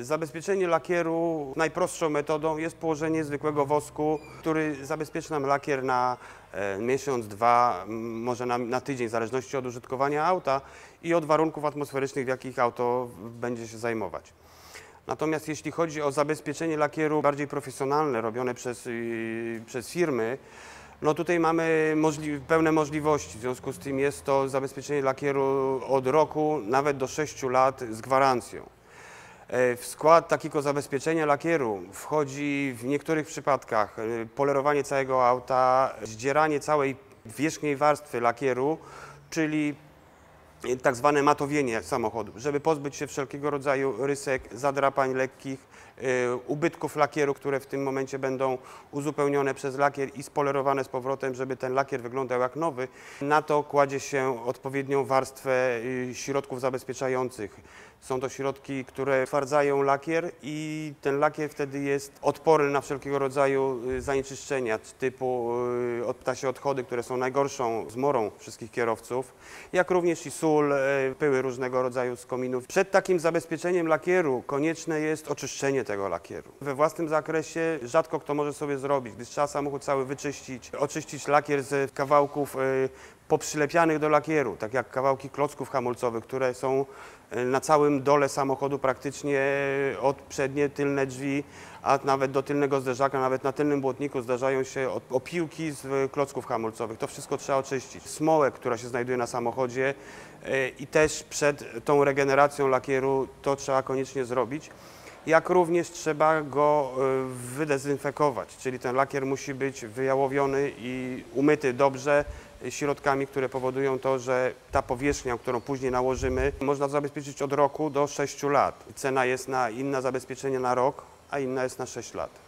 Zabezpieczenie lakieru najprostszą metodą jest położenie zwykłego wosku, który zabezpieczy nam lakier na e, miesiąc, dwa, może na, na tydzień, w zależności od użytkowania auta i od warunków atmosferycznych, w jakich auto będzie się zajmować. Natomiast jeśli chodzi o zabezpieczenie lakieru bardziej profesjonalne, robione przez, przez firmy, no tutaj mamy możli pełne możliwości. W związku z tym jest to zabezpieczenie lakieru od roku nawet do 6 lat z gwarancją. E, W skład takiego zabezpieczenia lakieru wchodzi w niektórych przypadkach e, polerowanie całego auta, zdzieranie całej wierzchniej warstwy lakieru, czyli tak zwane matowienie samochodu, żeby pozbyć się wszelkiego rodzaju rysek, zadrapań lekkich, y, ubytków lakieru, które w tym momencie będą uzupełnione przez lakier i spolerowane z powrotem, żeby ten lakier wyglądał jak nowy. Na to kładzie się odpowiednią warstwę y, środków zabezpieczających. Są to środki, które twardzają lakier i ten lakier wtedy jest odporny na wszelkiego rodzaju y, zanieczyszczenia typu ptasie odchody, które są najgorszą zmorą wszystkich kierowców, jak również i sól, y, pyły różnego rodzaju z kominów. Przed takim zabezpieczeniem lakieru konieczne jest oczyszczenie tego lakieru. We własnym zakresie rzadko kto może sobie zrobić, gdyż trzeba samochód cały wyczyścić, oczyścić lakier z kawałków y, poprzylepianych do lakieru, tak jak kawałki klocków hamulcowych, które są y, na całym dole samochodu praktycznie od przednie, tylne drzwi, a nawet do tylnego zderzaka, nawet na tylnym błotniku zdarzają się op- opiłki z y, klocków hamulcowych. To wszystko trzeba oczyścić. Smołę, która się znajduje na samochodzie i też przed tą regeneracją lakieru to trzeba koniecznie zrobić. Jak również trzeba go wydezynfekować, czyli ten lakier musi być wyjałowiony i umyty dobrze środkami, które powodują to, że ta powierzchnia, którą później nałożymy, można zabezpieczyć od roku do 6 lat. Cena jest na inne zabezpieczenie na rok, a inna jest na 6 lat.